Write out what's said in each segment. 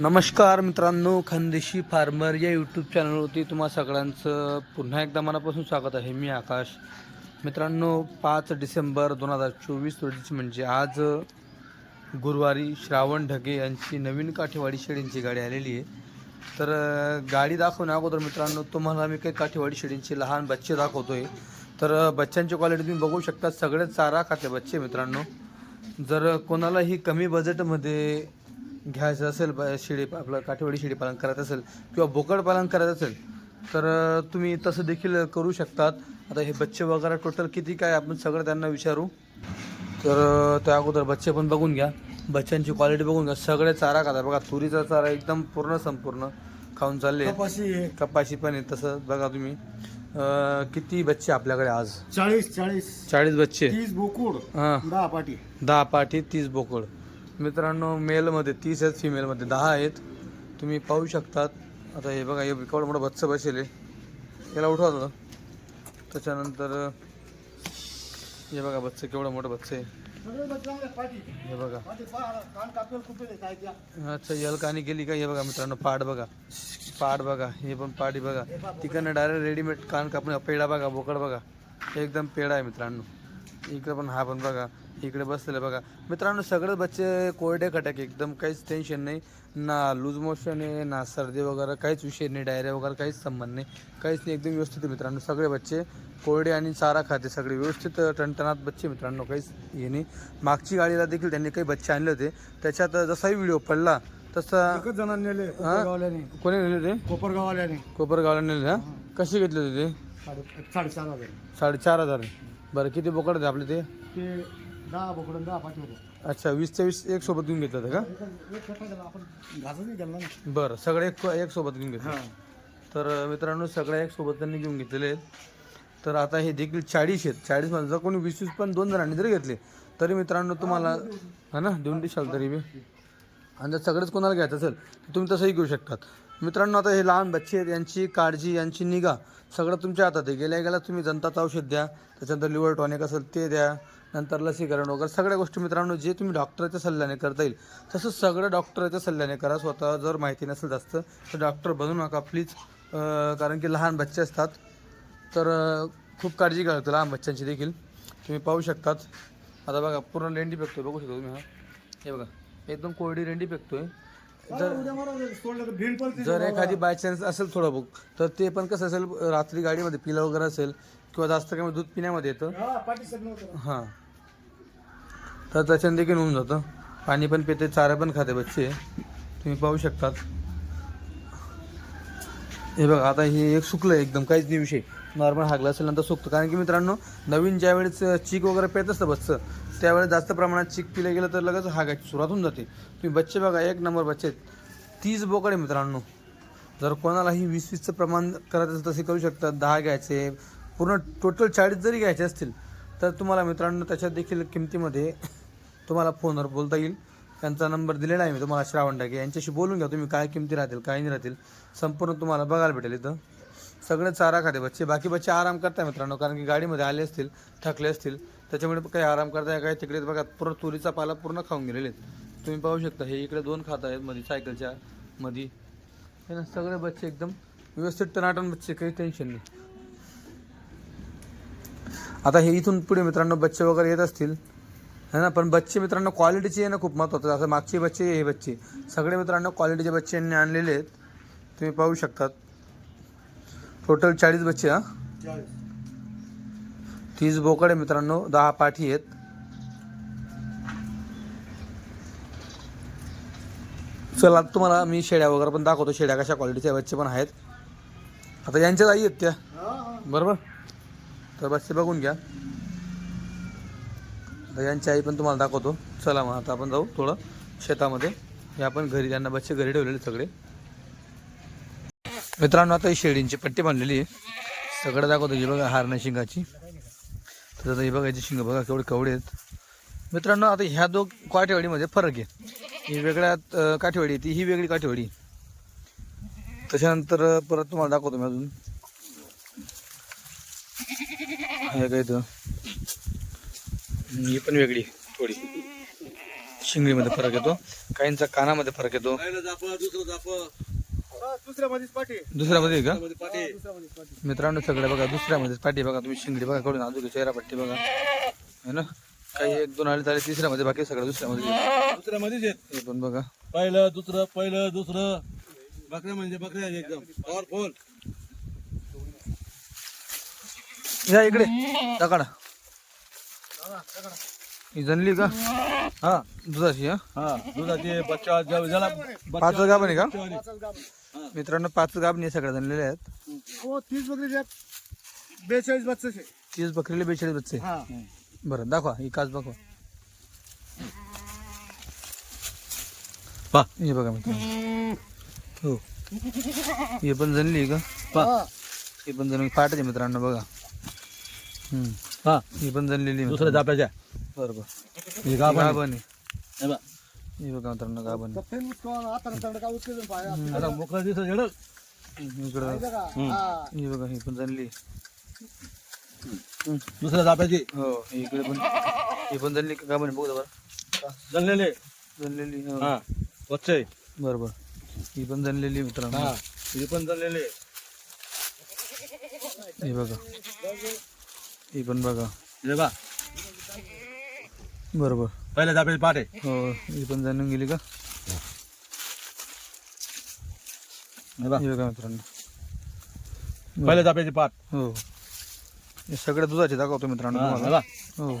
नमस्कार मित्रांनो खानदेशी फार्मर या यूट्यूब चॅनलवरती तुम्हा सगळ्यांचं पुन्हा एकदा मनापासून स्वागत आहे. मी आकाश. मित्रांनो पाच डिसेंबर दोन हजार चोवीस रोजीची म्हणजे आज गुरुवारी श्रावण ढगे यांची नवीन काठेवाडी शेळींची गाडी आलेली आहे. तर गाडी दाखवण्या अगोदर मित्रांनो तुम्हाला मी काही काठेवाडी शेळींची लहान बच्चे दाखवतो आहे तर बच्चांची क्वालिटी तुम्ही बघू शकता. सगळे चारा खाते बच्चे मित्रांनो. जर कोणालाही कमी बजेटमध्ये घ्यायचं असेल शेळी आपलं काठेवाडी शेळी पालन करायचं असेल किंवा बोकड पालन करायचं असेल तर तुम्ही तसं देखील करू शकतात. आता हे बच्चे वगैरे टोटल किती काय आपण सगळं त्यांना विचारू. तर त्या अगोदर बच्चे पण बघून घ्या. बच्चांची क्वालिटी बघून घ्या. सगळे चारा खाता. बघा तुरीचा चारा एकदम पूर्ण संपूर्ण खाऊन चालले. कपाशी कपाशी पण आहे. तसं बघा तुम्ही. किती बच्चे आपल्याकडे आज? चाळीस चाळीस. चाळीस बच्चे. तीस बोकुड हां. दहा पाटी. दहा पाठी तीस बोकड. मित्रांनो मेलमध्ये तीस आहेत फिमेलमध्ये दहा आहेत. तुम्ही पाहू शकतात. आता हे बघा हे केवढं मोठं बच्च बसेल आहे. याला उठवा दादा त्याच्यानंतर हे बघा बच्चं केवढं मोठं बच्चं आहे. हे बघा. अच्छा यल कानी गेली का? हे बघा मित्रांनो पाड बघा. पाड बघा हे पण पाडी बघा. तिकडनं डायरेक्ट रेडीमेड कान कापून पेढा बघा बोकड बघा. एकदम पेढा आहे मित्रांनो. इकडं पण हा पण बघा. इकडे बसलेलं बघा. मित्रांनो सगळे बच्चे कोरडे खटाक एकदम काहीच टेन्शन नाही. ना लूज मोशन आहे ना सर्दी वगैरे काहीच विषय नाही डायरिया वगैरे काहीच संबंध नाही. काहीच नाही एकदम व्यवस्थित आहे मित्रांनो. सगळे बच्चे कोरडे आणि चारा खाते सगळे व्यवस्थित टणटणात बच्चे मित्रांनो काहीच हे नाही. मागची गाडीला देखील त्यांनी काही बच्चे आणले होते. त्याच्यात जसाही व्हिडिओ पडला तसा जणांनी नेले कोणी नेले कोपरगावल्याने कोपरगावला नेले हा. कसे घेतले होते ते? साडे साडेचार हजार. साडेचार हजार. बरं किती बोकड होते आपले ते? ते दहा दहा होते अच्छा वीस वीस एक सोबत घेऊन घेतलं होतं का? एक- एक कटा गेला आपण घासच नाही गेला ना. बरं सगळे एक एक सोबत घेऊन घेतलं. हा. तर अं, मित्रांनो सगळ्या एक सोबत त्यांनी घेऊन घेतलेले आहेत. तर आता हे देखील चाळीस आहेत. चाळीसमध्ये जर कोणी वीस वीस पण दोन जणांनी जरी घेतले तरी मित्रांनो तुम्हाला हा ना? देऊन देशाल तरी बी. आणि जर सगळंच कोणाला घ्यायचं असेल तर तुम्ही तसंही घेऊ शकतात. मित्रांनो आता हे लहान बच्चे आहेत यांची काळजी यांची निगा सगळं तुमच्या हातात आहे. गेल्या गेल्या तुम्ही जनताचं औषध द्या त्याच्यानंतर लिव्हर टॉनिक असेल ते द्या नंतर लसीकरण वगैरे सगळ्या गोष्टी मित्रांनो जे तुम्ही डॉक्टरच्या सल्ल्याने करता येईल तसं सगळं डॉक्टरच्या सल्ल्याने करा. स्वतः जर माहिती नसेल जास्त तर डॉक्टर बनू नका प्लीज कारण की लहान बच्चे असतात तर खूप काळजी घ्यावी लागते लहान बच्चांची देखील. तुम्ही पाहू शकतात. आता बघा पूर्ण लेंडी फेकतो बघू शकता तुम्ही हा. हे बघा एकदम कोरडी लेंडी आहे जर जर एखादी बाय चान्स असेल थोडं बुक तर ते पण कसं असेल रात्री गाडीमध्ये पिलं वगैरे असेल किंवा जास्त काही दूध पिण्यामध्ये येतं. हा हां. तर त्याच्याने देखील होऊन जातं. पाणी पण पिते चारा पण खाते बच्चे. तुम्ही पाहू शकतात. हे बघा आता हे एक सुकलं एकदम काहीच नाही विषय. नॉर्मल हागला असेल नंतर सुकतं. कारण की मित्रांनो नवीन ज्या वेळेस चीक वगैरे पेत असतं बच्चं त्यावेळेस जास्त प्रमाणात चिक पिलं गेलं तर लगेच हागायची सुरुवात होऊन जाते. तुम्ही बच्चे बघा एक नंबर बच्चे तीस बोकडे मित्रांनो. जर कोणालाही वीस वीसचं प्रमाण करत असेल तसे करू शकतात दहा घ्यायचे पूर्ण टोटल चाळीस जरी घ्यायचे असतील तर तुम्हाला मित्रांनो त्याच्यात देखील किमतीमध्ये तुम्हाला फोनवर बोलता येईल. त्यांचा नंबर दिलेला आहे मी तुम्हाला श्रावण टाके यांच्याशी बोलून घ्या तुम्ही काय किमती राहतील काय नाही राहतील. संपूर्ण तुम्हाला बघायला भेटेल इथं. सगळे चारा खाते बच्चे. बाकी बच्चे आराम करताय मित्रांनो कारण की गाडीमध्ये आले असतील थकले असतील. त्याच्यामुळे काही आराम करताय काही तिकडे बघा पूर्ण तुरीचा पाला पूर्ण खाऊन गेलेले आहेत. तुम्ही पाहू शकता हे इकडे दोन खात आहेत मध्ये सायकलच्या मध्ये हे ना सगळे बच्चे एकदम व्यवस्थित टनाटन बच्चे काही टेन्शन नाही. आता हे इथून पुढे मित्रांनो बच्चे वगैरे येत असतील. है ना पण बच्चे मित्रांनो क्वालिटीचे आहे ना खूप महत्त्वाचं असं मागचे बच्चे हे बच्चे. सगळे मित्रांनो क्वालिटीचे बच्चे यांनी आणलेले आहेत. तुम्ही पाहू शकतात. टोटल चाळीस बच्चे हां? चाळीस. तीस बोकडे मित्रांनो दहा पाठी आहेत. चला तुम्हाला मी शेड्या वगैरे पण दाखवतो शेड्या कशा क्वालिटीच्या बच्चे पण आहेत. आता यांच्याच आई आहेत त्या. बरोबर? तर बच्चे बघून घ्या. तर यांची आई पण तुम्हाला दाखवतो. चला मग आता आपण जाऊ थोडं शेतामध्ये. हे आपण घरी त्यांना बच्चे घरी ठेवलेले सगळे. मित्रांनो आता ही शेळींची पट्टी बांधलेली आहे. सगळं दाखवतो जी बघा हारणं शिंगाची तर आता हे बघायची शिंग बघा केवढे कवडे आहेत. मित्रांनो आता ह्या दोन काठेवाडीमध्ये फरक आहे. ही वेगळ्या काठेवाडी आहे ती ही वेगळी काठेवाडी त्याच्यानंतर परत तुम्हाला दाखवतो मी अजून. हे काय तर ही पण वेगळी थोडी. शिंगडीमध्ये फरक येतो. काहींचा कानामध्ये फरक येतो. दुसऱ्या मध्येच पाठी. दुसऱ्यामध्ये का? मध्ये पाठी. मित्रांनो सगळं बघा दुसऱ्यामध्ये पाठी बघा. तुम्ही शिंगडी बघा कडून अजून चेहरा पट्टी बघा. है ना? काही एक दोन आले झाले तिसऱ्यामध्ये बाकी सगळं दुसऱ्यामध्ये आहे. दुसऱ्या मध्येच आहेत. हे पण बघा. पहिलं दुसरं पहिलं दुसरं. बकऱ्या म्हणजे बकऱ्या आहेत एकदम. पॉवरफुल या इकडे. टाकाडा. ही जनली का? हा दुधाची हा? हा दुधाचे बच्चा ज्या- ज्याला पाच गाभण आहे का. मित्रांनो पाच गाभणी सगळ्या जनलेल्या आहेत. हो तीस बकरी बेचाळीस बच्चे तीस बकरीले बेचाळीस बच्चे. हा. बरं दाखवा ही काच दाखवा पा. हे बघा मित्रांनो. हो. हे पण जनली आहे का? हा. ही पण जण पाठाचे मित्रांनो बघा. हम्म. हा ही पण जनलेली आहे दुसऱ्या मित्रांनो. जाप्याच्या बरोबर हे गाभण आहे. गाभण आहे. हे बघ. हे बघा मित्रांनो गाभण आहे. आता मोकळं इकडं. हा. बघा ही पण दुसऱ्या जाप्याची हो इकडे पण ही पण जनली का? गाभण आहे बघू बरं जणलेले जनलेली हो. हा. बच्चे बरोबर. ही पण जनलेली आहे मित्रांनो. हा. पण जणलेले हे बघा. ही पण बघा. हे बा बरोबर. पहिल्या जाप्याची पाठ. आहे हो ही पण जाणून गेली का? हे हे बघा मित्रांनो. पहिल्या जाप्याची पाठ. हो. हे सगळ्या दुधाचे दाखवतो मित्रांनो हा, हे तुम्हाला बा हो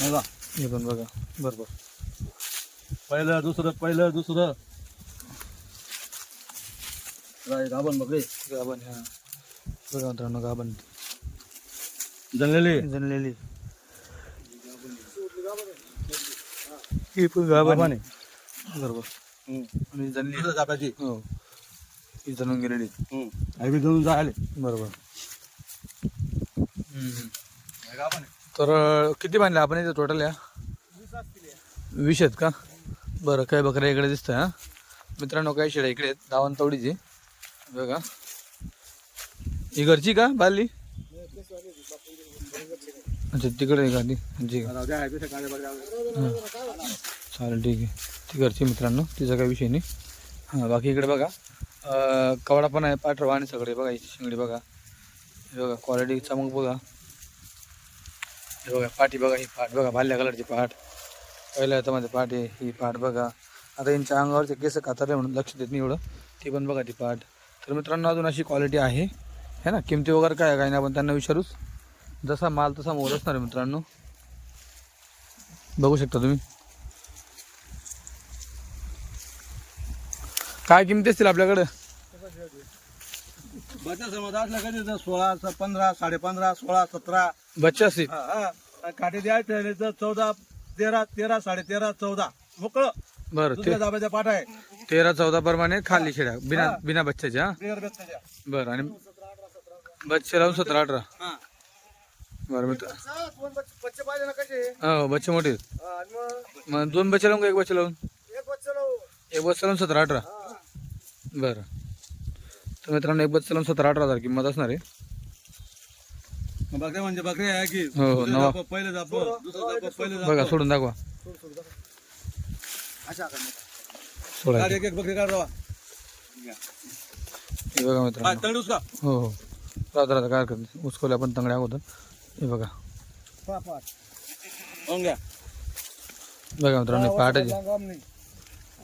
हे हे पण बघा. बरोबर. पहिलं दुसरं पहिलं दुसरं. राय गाभण बकरे गाभण हा. बघा मित्रांनो गाभण. जणलेले जनलेली ही पण बरोबर. आणि जनली हो. ही गेलेली. जणून जायले. बरोबर. तर किती बांधले आपण इथे टोटल या? वीस आहेत का? बरं काय बकऱ्या इकडे दिसतं हा. मित्रांनो काय शेळ्या इकडे आहेत. दावण तवडीची बघा. ही घरची का बाली? अच्छा तिकडे आहे का ती जी का चालेल ठीक आहे. ती घरची मित्रांनो तिचा काही विषय नाही. हां बाकी इकडे बघा. कवडा पण आहे पाठरवा आणि सगळे बघा ही शिंगडी बघा. हे बघा क्वालिटी चमक बघा. हे बघा पाठी बघा ही पाठ बघा भाल्या कलरची पाठ. पहिल्या हातामध्ये पाठ आहे ही पाठ बघा. आता यांच्या अंगावरचे केस कातारे म्हणून लक्ष देत नाही एवढं. ती पण बघा ती पाठ. तर मित्रांनो अजून अशी क्वालिटी आहे. है ना? किमती वगैरे काय आहे काय नाही आपण त्यांना विचारूच. जसा माल तसा मोर असणार आहे मित्रांनो. बघू शकता तुम्ही. काय किमती असतील आपल्याकडे? बच्चा समज असला कधी तर सोळा स- पंधरा साडे पंधरा सोळा सतरा. बच्चे असतील हा, हा. आणि काठी द्यायचे राहिले तर चौदा तेरा तेरा साडे तेरा चौदा. मोकळं. बरं ते दुसऱ्या पाठ आहे. तेरा चौदा प्रमाणे खाली शेड्या बिना हा. बिना हा? बिगर बेचण्याच्या. बरं आणि बच्चे लावून सतरा अठरा? हा. बरं मित्र. दोन बच्चे बच्चे पाहिजे ना कसे? हो बच्चे मोठे आहेत. हा, आणि मग? मग दोन बच्चे लावून का एक बच्चे लावून? एक बच्चे लावू. एक बच्चा लावून सतरा अठरा? हा. बरं. तर मित्रांनो एक बच्चा लावून सतरा अठरा हजार किंमत असणार आहे. बकऱ्या म्हणजे बकऱ्या आहे की? हो, दुसरं नवा. जाप, पहिलं जाप दुसरं जाप पहिलं बघा सोडून दाखवा. अशा करणार. सोडा काढ एक एक बकरी काढ रावा. हे बघा मित्रांनो. का? हो हो. राहता राहता काय हरकत नाही. उसकोले आपण तंगड्या अगोदर. हे बघा. होऊन घ्या. बघा मित्रांनो हे पहाटाचे.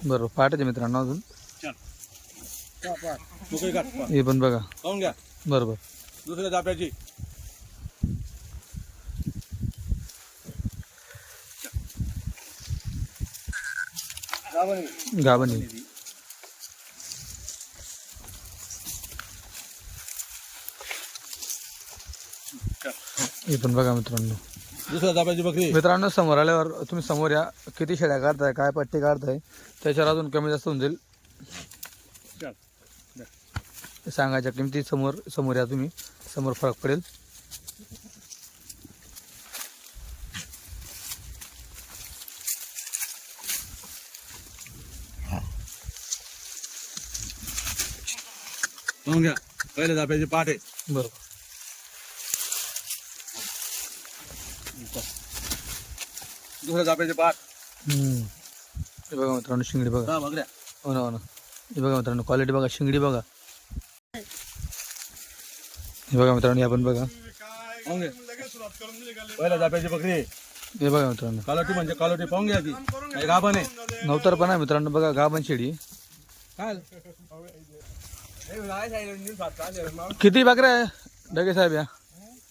बरोबर पहाटाचे मित्रांनो अजून. चल पहा, पहा. मोकळी काढ पहा. हे पण बघा. घ्या. बरोबर. दुसऱ्या जाप्याची आहे. हे पण बघा मित्रांनो. दुसऱ्या जाप्याची बकरी. मित्रांनो समोर आल्यावर तुम्ही समोर या. किती शेड्या काढताय काय पट्टी काढताय त्याच्यावर अजून कमी जास्त होऊन जाईल. सांगायच्या किमती समोर समोर या तुम्ही. समोर फरक पडेल. होऊन घ्या. पहिल्या जाप्याची पाठ आहे बरोबर. दुसऱ्या जाप्याचे पाठ हम्म. हे बघा मित्रांनो शिंगडी बघा. हो ना हो ना. हे बघा मित्रांनो क्वालिटी बघा शिंगडी बघा. हे बघा मित्रांनो आपण बघा. पाहून घे. पहिल्या जाप्याची बकरी. हे बघा मित्रांनो. कालोटी म्हणजे कालोटी पाहून घ्या ती काही गाभण आहे नवतर पण आहे मित्रांनो बघा गाभण शेडी. काय? किती बकऱ्या आहे? डगे साहेब या.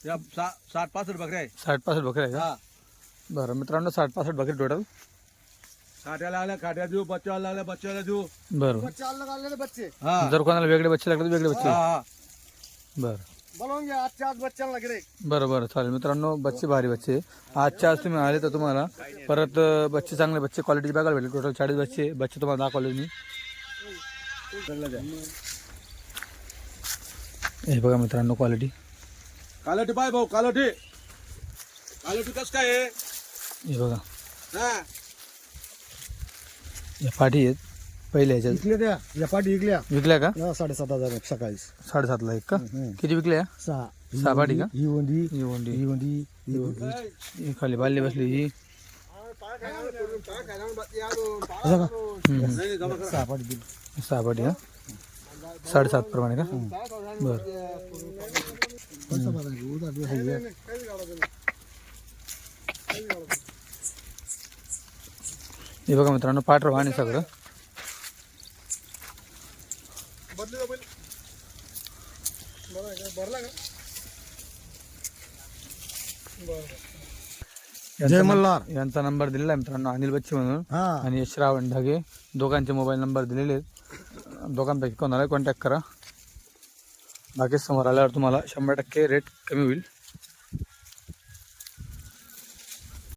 या सा- साठ पासष्ट बकऱ्या आहे. साठ पासष्ट बकऱ्या आहे का? हा. बरं मित्रांनो साठ पासष्ट बकरी टोटल काट्याला आल्या काट्या देऊ बच्चाला आल्या बच्चाला देऊ. बरं. बच्चे अलग आलेले बच्चे हा. जर कोणाला वेगळे बच्चे लागले तर वेगळे हा बच्चे हा. बरं. बोलवून घ्या आजच्या आज बच्चाला गिरे बरं बरं चालेल. मित्रांनो बच्चे भारी बच्चे. आजच्या आज तुम्ही आले तर तुम्हाला परत बच्चे चांगले बच्चे क्वालिटी बघायला भेटेल. टोटल चाळीस बच्चे. बच्चे तुम्हाला दाखवले मी. हे बघा मित्रांनो क्वालिटी कालोटी पाय भाऊ कालोटी कालोटी कस काय हे? बघा. हा. या पाठी आहेत. पहिल्या ह्याच्यात इकले द्या या पाठी इकल्या. विकल्या का? हा, साडेसात हजार सकाळी. साडेसातला एक का? हम्म. किती विकल्या? सहा. सहा पाठी का? ही वंडी ही वंडी ही वंडी ही ही खाली बाल्ली बसली ही. असं का? हम्म. सहा पाठी दिली. सहा पाठी हा? साडेसात प्रमाणे का? बरं. उधार. हे बघा मित्रांनो पाठराव आणि सगळं. जय मल्हार. यांचा नंबर दिलेला आहे मित्रांनो अनिल बच्चे म्हणून. हा. आणि श्रावण ढगे. दोघांचे मोबाईल नंबर दिलेले आहेत. दोघांपैकी कोणाला कॉन्टॅक्ट करा. बाकी समोर आल्यावर तुम्हाला शंभर टक्के रेट कमी होईल.